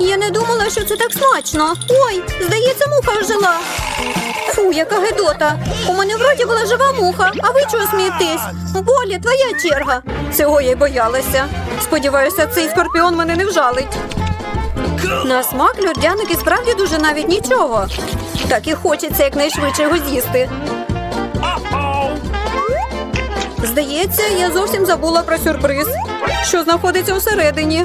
Я не думала, що це так смачно. Ой, здається, муха ожила. Фу, яка гидота. У мене вроді була жива муха, а ви чого смієтесь? Болі, твоя черга. Цього я й боялася. Сподіваюся, цей скорпіон мене не вжалить. На смак льодяник і справді дуже навіть нічого. Так і хочеться якнайшвидше його з'їсти. Здається, я зовсім забула про сюрприз, що знаходиться всередині.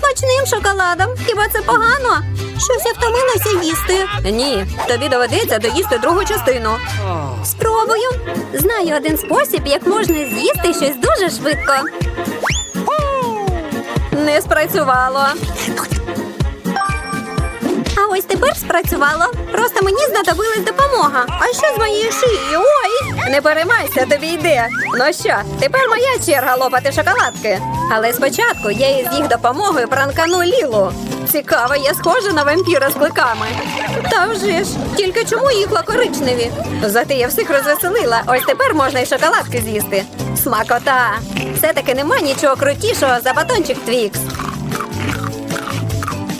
Смачним шоколадом. Хіба це погано? Щось я втомилася їсти. Ні, тобі доведеться доїсти другу частину. Спробую. Знаю один спосіб, як можна з'їсти щось дуже швидко. Не спрацювало. Ось тепер спрацювало. Просто мені знадобилась допомога. А що з моєю шиєю? Ой! Не переймайся, тобі йде. Ну що, тепер моя черга лопати шоколадки. Але спочатку я із їх допомогою пранкану Лілу. Цікаво, я схожа на вампіра з кликами. Та вже ж, тільки чому їх коричневі? Зате я всіх розвеселила. Ось тепер можна й шоколадки з'їсти. Смакота! Все-таки нема нічого крутішого за батончик Твікс.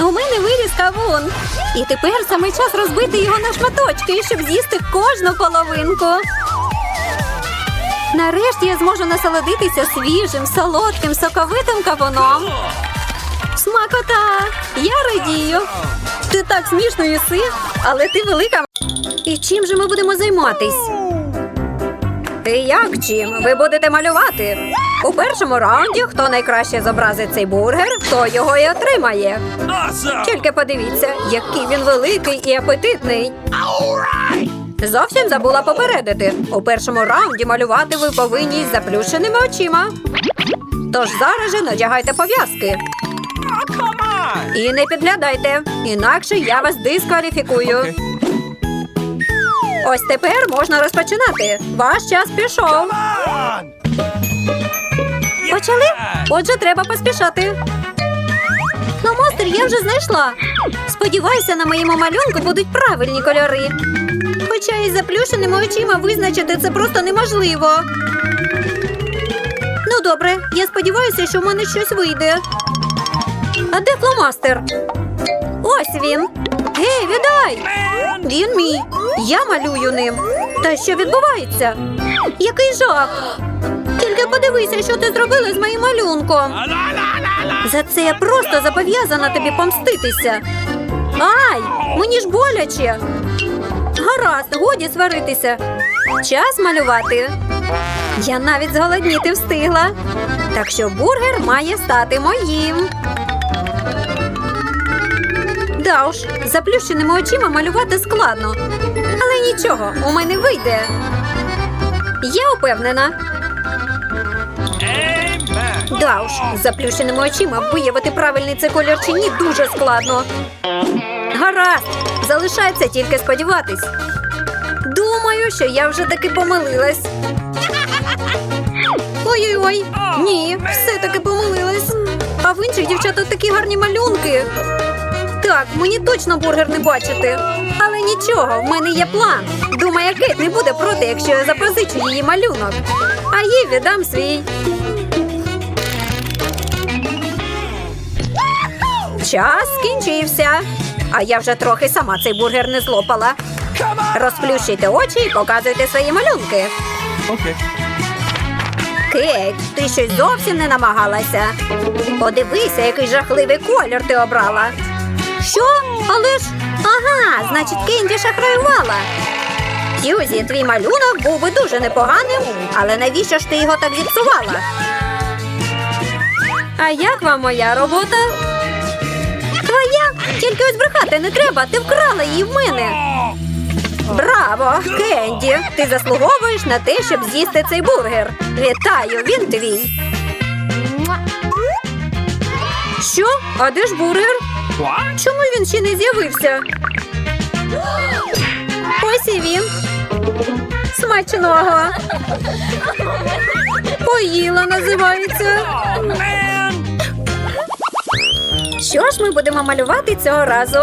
У мене виріс кавун. І тепер саме час розбити його на шматочки, щоб з'їсти кожну половинку. Нарешті я зможу насолодитися свіжим, солодким, соковитим кавуном. Смакота! Я радію. Ти так смішно їси, але ти велика. І чим же ми будемо займатись? Ти як чим? Ви будете малювати? У першому раунді, хто найкраще зобразить цей бургер, хто його і отримає. Awesome! Тільки подивіться, який він великий і апетитний. Зовсім забула попередити. У першому раунді малювати ви повинні з заплющеними очима. Тож зараз же надягайте пов'язки. Oh! І не підглядайте, інакше я вас дискваліфікую. Ось тепер можна розпочинати. Ваш час пішов. Почали? Отже, треба поспішати. Ну, мастер, я вже знайшла. Сподіваюся, на моєму малюнку будуть правильні кольори. Хоча із заплющеними очима визначити це просто неможливо. Ну, добре, я сподіваюся, що в мене щось вийде. А де фломастер? Ось він. Гей, віддай! Він мій. Я малюю ним. Та що відбувається? Який жах! Тільки подивися, що ти зробила з моїм малюнком. За це я просто зобов'язана тобі помститися. Ай, мені ж боляче. Гаразд, годі сваритися. Час малювати. Я навіть зголодніти встигла. Так що бургер має стати моїм. Да уж, заплющеними очима малювати складно. Але нічого, у мене вийде. Я упевнена. Да уж, заплющеними очима виявити правильний це колір чи ні дуже складно. Гаразд, залишається тільки сподіватись. Думаю, що я вже таки помилилась. Ой-ой-ой, ні, все-таки помилилась. А в інших дівчаток такі гарні малюнки. Так, мені точно бургер не бачити. Але нічого, в мене є план. Думаю, Кейт не буде проти, якщо я запозичу її малюнок. А їй віддам свій. Час скінчився. А я вже трохи сама цей бургер не злопала. Розплющуйте очі і показуйте свої малюнки. Okay. Кейт, ти щось зовсім не намагалася. Подивися, який жахливий колір ти обрала. Що? Але ж. Ага, значить, Кенді шахраювала. Сьюзі, твій малюнок був би дуже непоганим, але навіщо ж ти його так зіпсувала? А як вам моя робота? Тільки ось брехати не треба, ти вкрала її в мене. Браво, Кенді! Ти заслуговуєш на те, щоб з'їсти цей бургер. Вітаю, він твій. Що? А де ж бургер? Чому він ще не з'явився? Ось і він. Смачного. Поїла називається. Що ж ми будемо малювати цього разу?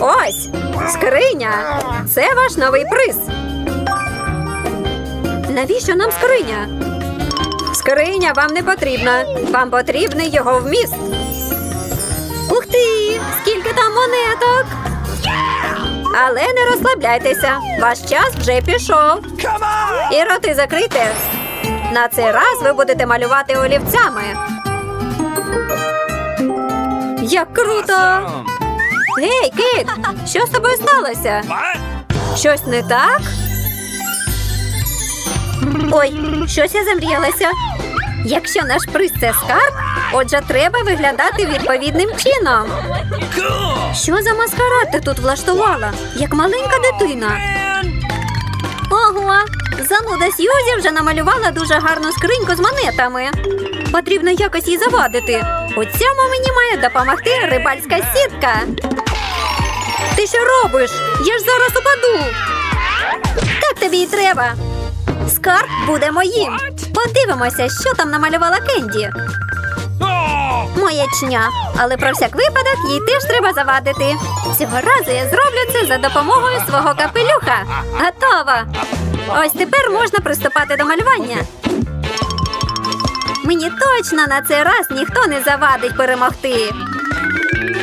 Ось скриня. Це ваш новий приз. Навіщо нам скриня? Скриня вам не потрібна. Вам потрібний його вміст. Ух ти! Скільки там монеток! Але не розслабляйтеся. Ваш час вже пішов. І роти закрийте. На цей раз ви будете малювати олівцями. Як круто! Гей, Кейт, що з тобою сталося? Щось не так? Ой, щось я замріялася. Якщо наш приз це скарб, отже, треба виглядати відповідним чином. Що за маскарад ти тут влаштувала? Як маленька дитина. Ого, зануда Сьюзі вже намалювала дуже гарну скриньку з монетами. Потрібно якось її завадити. У цьому мені має допомогти рибальська сітка. Ти що робиш? Я ж зараз упаду. Так тобі і треба. Скарб буде моїм. Подивимося, що там намалювала Кенді. Моячня. Але про всяк випадок їй теж треба завадити. Цього разу я зроблю це за допомогою свого капелюха. Готова. Ось тепер можна приступати до малювання. Мені точно на цей раз ніхто не завадить перемогти.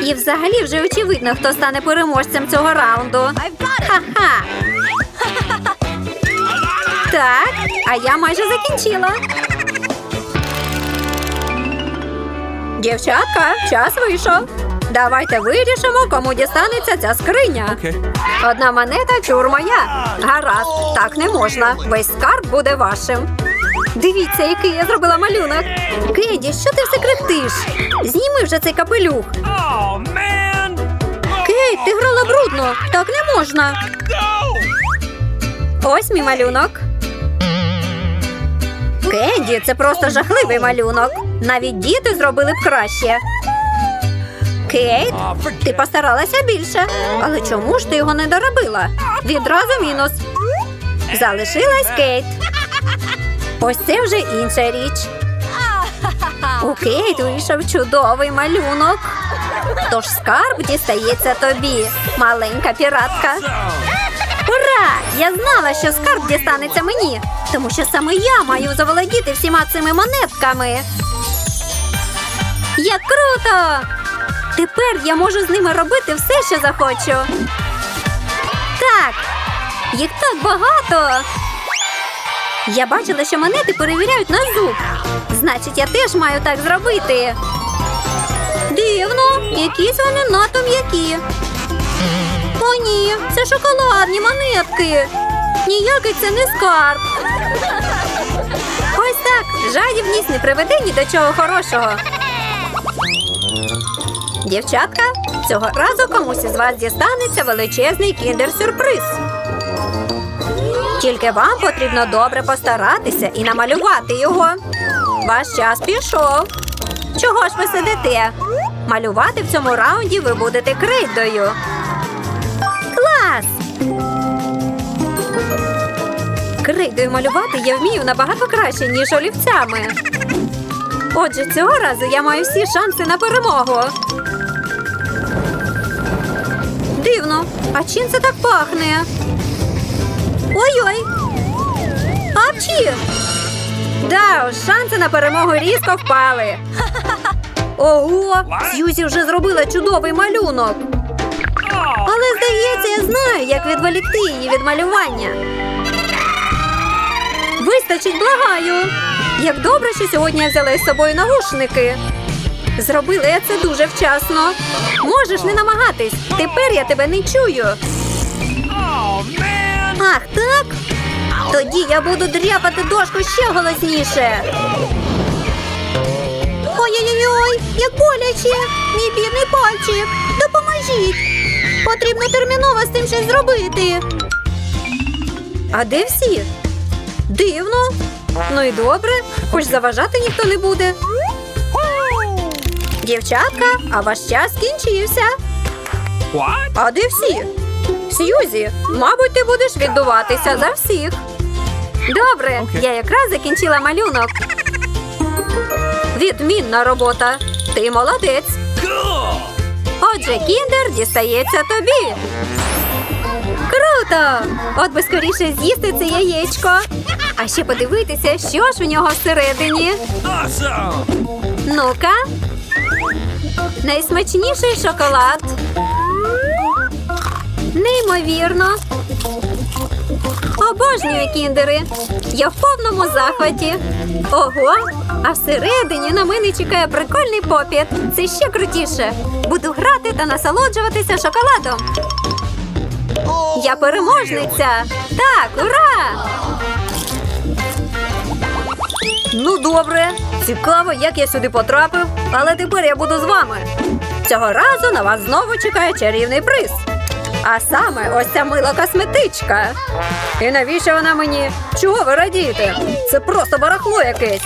І взагалі вже очевидно, хто стане переможцем цього раунду. Ха-ха. Так, а я майже закінчила. Дівчатка, час вийшов. Давайте вирішимо, кому дістанеться ця скриня. Одна монета чур моя. Гаразд, так не можна. Весь скарб буде вашим. Дивіться, який я зробила малюнок. Кеді, що ти все крихтиш? Зніми вже цей капелюх. Oh. Кейт, ти грала брудно. Так не можна. Ось мій малюнок. Кенді, це просто жахливий малюнок. Навіть діти зробили б краще. Кейт, ти постаралася більше. Але чому ж ти його не доробила? Відразу мінус. Залишилась Кейт. Ось це вже інша річ. У Кейт вийшов чудовий малюнок. Тож скарб дістається тобі, маленька піратка. Ура! Я знала, що скарб дістанеться мені, тому що саме я маю заволодіти всіма цими монетками. Як круто! Тепер я можу з ними робити все, що захочу. Так, їх так багато. Я бачила, що монети перевіряють на зуб. Значить, я теж маю так зробити. Дивно, якісь вони надто м'які. О, ні, це шоколадні монетки. Ніякий це не скарб. Ось так. Жадібність не приведе ні до чого хорошого. Дівчатка, цього разу комусь із вас дістанеться величезний кіндер-сюрприз. Тільки вам потрібно добре постаратися і намалювати його. Ваш час пішов. Чого ж ви сидите? Малювати в цьому раунді ви будете крейдою. Клас! Крейдою малювати я вмію набагато краще, ніж олівцями. Отже, цього разу я маю всі шанси на перемогу. Дивно, а чим це так пахне? Ой-ой! Апчі! Да, шанси на перемогу різко впали. Ого! Сьюзі вже зробила чудовий малюнок. Але здається, я знаю, як відволікти її від малювання. Вистачить, благаю. Як добре, що сьогодні я взяла із собою навушники. Зробила я це дуже вчасно. Можеш не намагатись. Тепер я тебе не чую. Ах, так? Тоді я буду дряпати дошку ще голосніше. Ой-ой-ой, як боляче! Мій бідний пальчик! Допоможіть! Потрібно терміново з цим щось зробити. А де всі? Дивно. Ну і добре, хоч заважати ніхто не буде. Дівчатка, а ваш час скінчився. What? А де всі? Сьюзі, мабуть, ти будеш віддуватися за всіх. Добре, я якраз закінчила малюнок. Відмінна робота. Ти молодець. Отже, кіндер дістається тобі. Круто! От би скоріше з'їсти це яєчко. А ще подивитися, що ж у нього всередині. Ну-ка. Найсмачніший шоколад. Неймовірно. Обожнюю кіндери. Я в повному захваті. Ого! А всередині на мене чекає прикольний попіт. Це ще крутіше. Буду грати та насолоджуватися шоколадом. Я переможниця. Так, ура! Ну, добре. Цікаво, як я сюди потрапив, але тепер я буду з вами. Цього разу на вас знову чекає чарівний приз. А саме ось ця мила косметичка. І навіщо вона мені? Чого ви радієте? Це просто барахло якесь.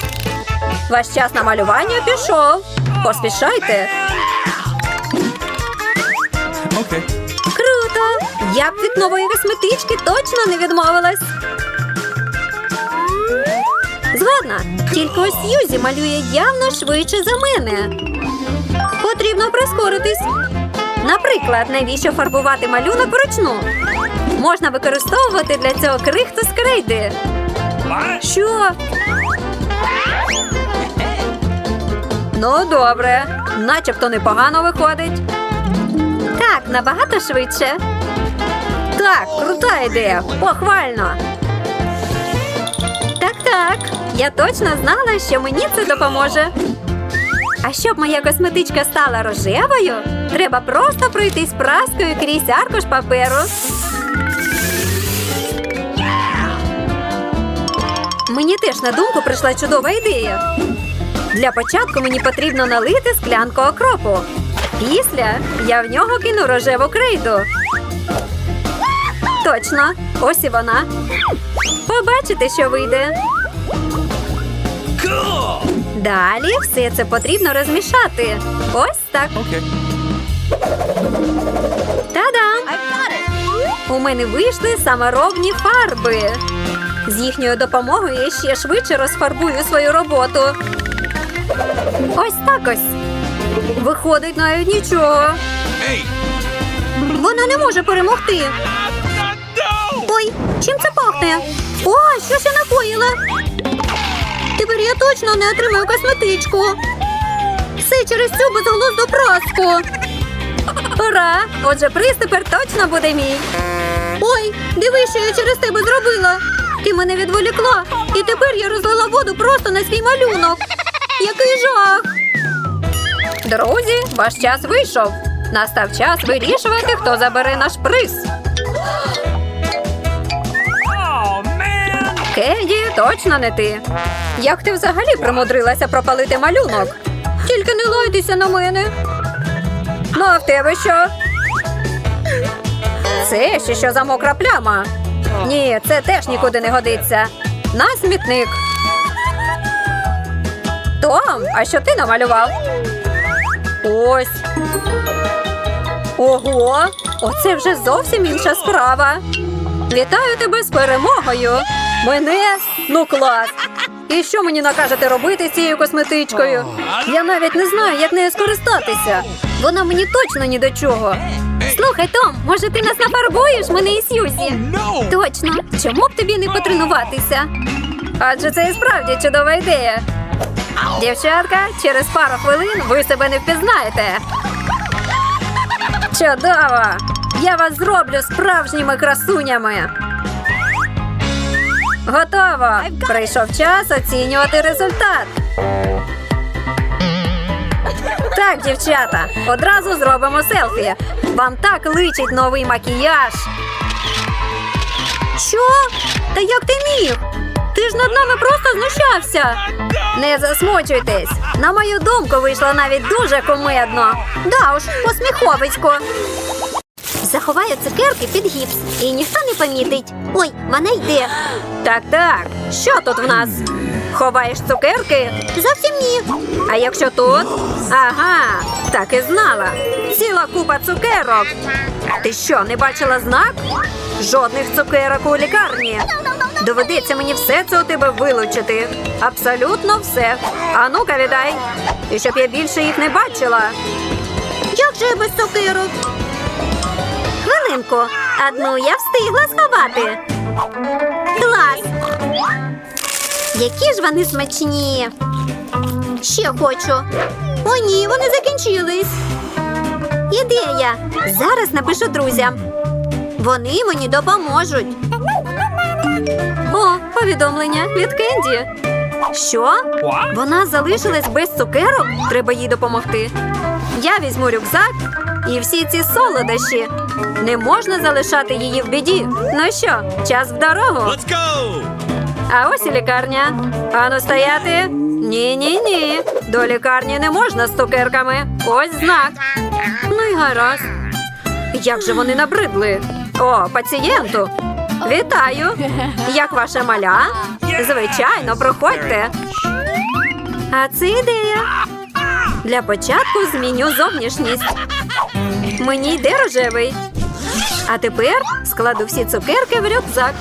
Ваш час на малювання пішов. Поспішайте. Okay. Круто! Я б від нової косметички точно не відмовилась. Згодна, тільки ось Юзі малює явно швидше за мене. Потрібно прискоритись. Наприклад, навіщо фарбувати малюнок вручну? Можна використовувати для цього крихту з крейди. Що? Ну, добре. Начебто непогано виходить. Так, набагато швидше. Так, крута ідея. Похвально. Так, так. Я точно знала, що мені це допоможе. А щоб моя косметичка стала рожевою, треба просто пройтись праскою крізь аркуш паперу. Мені теж на думку прийшла чудова ідея. Для початку мені потрібно налити склянку окропу. Після я в нього кину рожеву крейду. Точно, ось і вона. Побачите, що вийде. Cool. Далі все це потрібно розмішати. Ось так. Okay. Та-дам! У мене вийшли саморобні фарби. З їхньою допомогою я ще швидше розфарбую свою роботу. Ось так ось. Виходить навіть нічого. Hey. Вона не може перемогти. Ой, чим це пахне? О, що ж я накоїла? Тепер я точно не отримаю косметичку. Все через цю безглузду праску. Ура! Отже, приз тепер точно буде мій. Ой, диви, що я через тебе зробила. Ти мене відволікла, і тепер я розлила воду просто на свій малюнок. Який жах! Друзі, ваш час вийшов. Настав час вирішувати, хто забере наш приз. Кенді, точно не ти. Як ти взагалі примудрилася пропалити малюнок? Тільки не лайтеся на мене. Ну, а в тебе що? Це ще що за мокра пляма? Ні, це теж нікуди не годиться. На смітник. Том, а що ти намалював? Ось. Ого, оце вже зовсім інша справа. Вітаю тебе з перемогою. Мене? Ну клас. І що мені накажете робити з цією косметичкою? Я навіть не знаю, як нею скористатися. Вона мені точно ні до чого. Слухай, Том, може ти нас нафарбуєш мене і Сьюзі? Точно, чому б тобі не потренуватися? Адже це і справді чудова ідея. Дівчатка, через пару хвилин ви себе не впізнаєте. Чудово! Я вас зроблю справжніми красунями. Готово! Прийшов час оцінювати результат. Так, дівчата, одразу зробимо селфі. Вам так личить новий макіяж. Що? Та як ти міг? Ти ж над нами просто знущався. Не засмучуйтесь. На мою думку, вийшло навіть дуже кумедно. Да уж, посміховисько. Заховаю цукерки під гіпс, і ніхто не помітить. Ой, вона йде. Так, так. Що тут в нас? Ховаєш цукерки? Зовсім ні. А якщо тут? Ага, так і знала. Ціла купа цукерок. Ти що, не бачила знак? Жодних цукерок у лікарні. Доведеться мені все це у тебе вилучити. Абсолютно все. А ну-ка віддай. І щоб я більше їх не бачила. Як же я без цукерок? Хвилинку. Одну я встигла сховати. Клас. Які ж вони смачні. Ще хочу. О, ні, вони закінчились. Ідея. Зараз напишу друзям. Вони мені допоможуть. О, повідомлення від Кенді. Що? Вона залишилась без цукерок? Треба їй допомогти. Я візьму рюкзак і всі ці солодощі. Не можна залишати її в біді. Ну що, час в дорогу. Let's go! А ось і лікарня. Ану стояти. Ні, ні, ні. До лікарні не можна з цукерками. Ось знак. Ну і гаразд. Як же вони набридли? О, пацієнту. Вітаю! Як ваша маля? Звичайно, проходьте. А це ідея. Для початку зміню зовнішність. Мені йде рожевий. А тепер складу всі цукерки в рюкзак.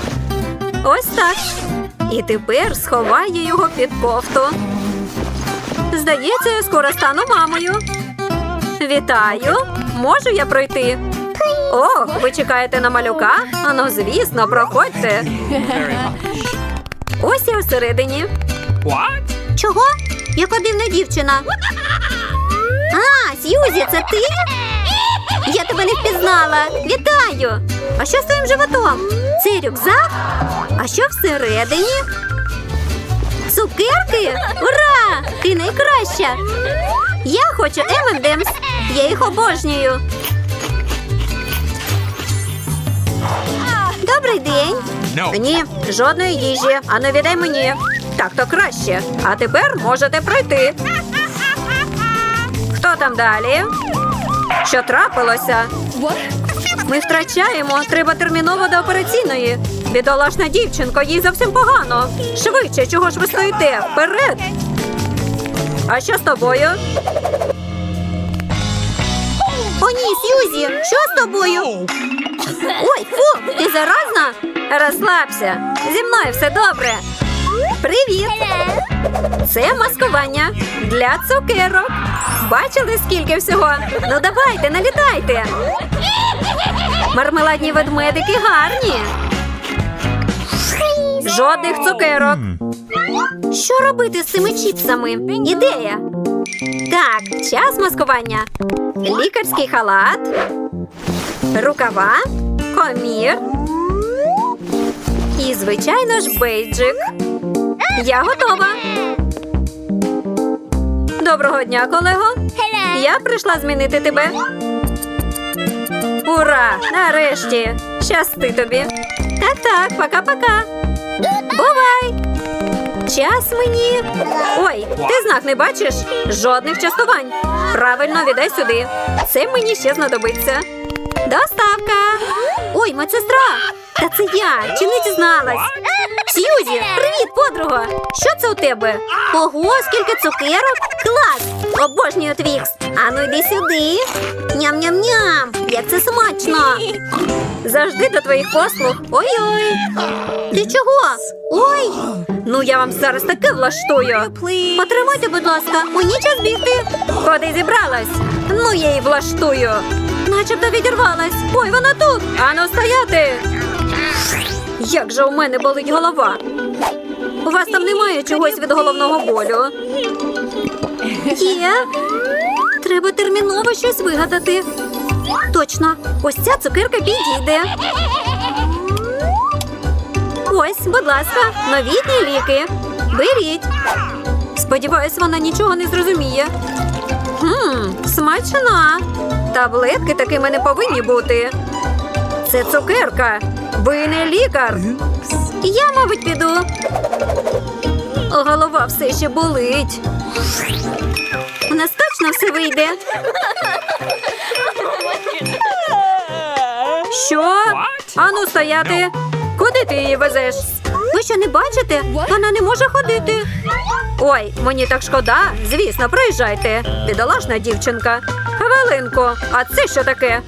Ось так. І тепер сховаю його під кофту. Здається, я скоро стану мамою. Вітаю! Можу я пройти? О, ви чекаєте на малюка? А ну, звісно, проходьте. Ось я всередині. Чого? Яка дивна дівчина. А, Сьюзі, це ти? Я тебе не впізнала. Вітаю! А що з твоїм животом? Це рюкзак? А що всередині? Цукерки? Ура! Ти найкраща! Я хочу M&M's. Я їх обожнюю. Добрий день. No. Ні, жодної їжі. А не віддай мені. Так то краще. А тепер можете пройти. Хто там далі? Що трапилося? Ми втрачаємо. Треба терміново до операційної. Бідолашна дівчинко, їй зовсім погано. Швидше, чого ж ви стоїте? Вперед! А що з тобою? О, ні, Сьюзі, що з тобою? Ой, фу, ти заразна? Розслабся. Зі мною все добре. Привіт! Це маскування для цукерок. Бачили, скільки всього? Ну давайте, налітайте. Мармеладні ведмедики гарні. Жодних цукерок. Що робити з цими чіпсами? Ідея. Так, час маскування. Лікарський халат, рукава, комір. І, звичайно ж, бейджик. Я готова. Доброго дня, колего. Я прийшла змінити тебе. Ура! Нарешті! Щасти тобі. Так, так, пока-пока. Бувай! Час мені. Ой, ти знак не бачиш? Жодних частувань. Правильно віддай сюди. Це мені ще знадобиться. Доставка. Ой, медсестра. Та це я. Чи не дізналась? Сьюзі, привіт, подруга. Що це у тебе? Ого, скільки цукерок? Клас! Обожнюю твікс. Ану йди сюди. Ням-ням-ням. Як це смачно. Завжди до твоїх послуг. Ой-ой. Ти чого? Ой. Ну я вам зараз таке влаштую. Потримайте, будь ласка, мені час бігти. Куди зібралась? Ну я її влаштую. Начебто відірвалась. Ой, вона тут. Ану стояти. Як же у мене болить голова? У вас там немає чогось від головного болю? Є. Треба терміново щось вигадати. Точно, ось ця цукерка підійде. Ось, будь ласка, новітні ліки. Беріть. Сподіваюсь, вона нічого не зрозуміє. Хм, смачна. Таблетки такими не повинні бути. Це цукерка. Ви не лікар. Я, мабуть, піду. Голова все ще болить. У нас точно все вийде. Що? Ану стояти. Куди ти її везеш? Ви що не бачите? Вона не може ходити. Ой, мені так шкода. Звісно, проїжджайте. Бідолашна дівчинка. Хвилинку, а це що таке?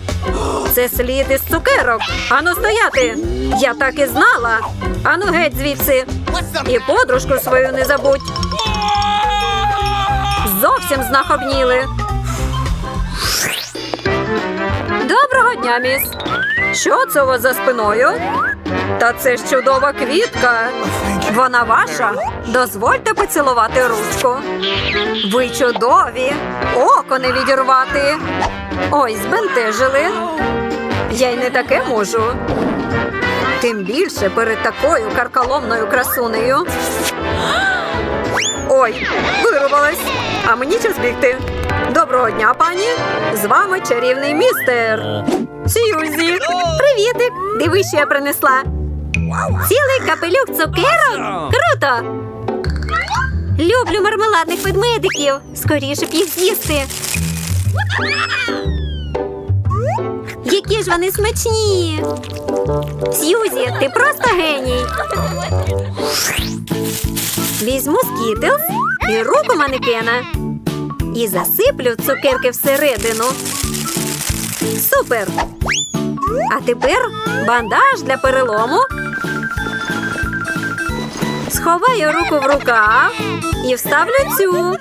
Це слід із цукерок. Ану стояти. Я так і знала. Ану геть звідси. І подружку свою не забудь. Зовсім знахобніли. Доброго дня, міс. Що це у вас за спиною? Та це ж чудова квітка. Вона ваша. Дозвольте поцілувати ручку. Ви чудові. Око не відірвати. Ой, збентежили. Я й не таке можу. Тим більше перед такою карколомною красунею. Ой, вирвалась. А мені час бігти. Доброго дня, пані. З вами чарівний містер. Сьюзі. Привітик. Дивись, що я принесла. Цілий капелюк цукерок? Круто! Люблю мармеладних ведмедиків. Скоріше б їх з'їсти. Які ж вони смачні. Сьюзі, ти просто геній. Візьму скітлз і руку манекена. І засиплю цукерки всередину. Супер! А тепер бандаж для перелому. Сховаю руку в рукав і вставлю цю.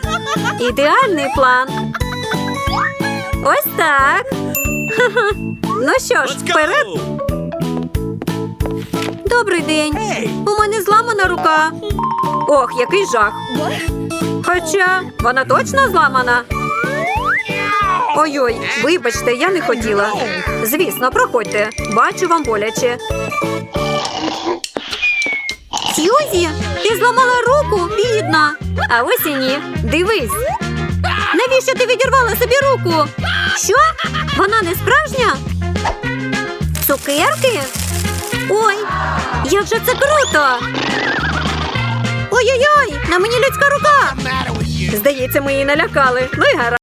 Ідеальний план. Ось так. Ну що ж, вперед. Добрий день. У мене зламана рука. Ох, який жах. Хоча вона точно зламана. Ой-ой, вибачте, я не хотіла. Звісно, проходьте. Бачу вам боляче. Сьюзі, ти зламала руку, бідна. А ось і ні. Дивись. Навіщо ти відірвала собі руку? Що? Вона не справжня? Цукерки? Ой, як же це круто! Ой-ой-ой, на мені людська рука! Здається, ми її налякали. Ну гаразд.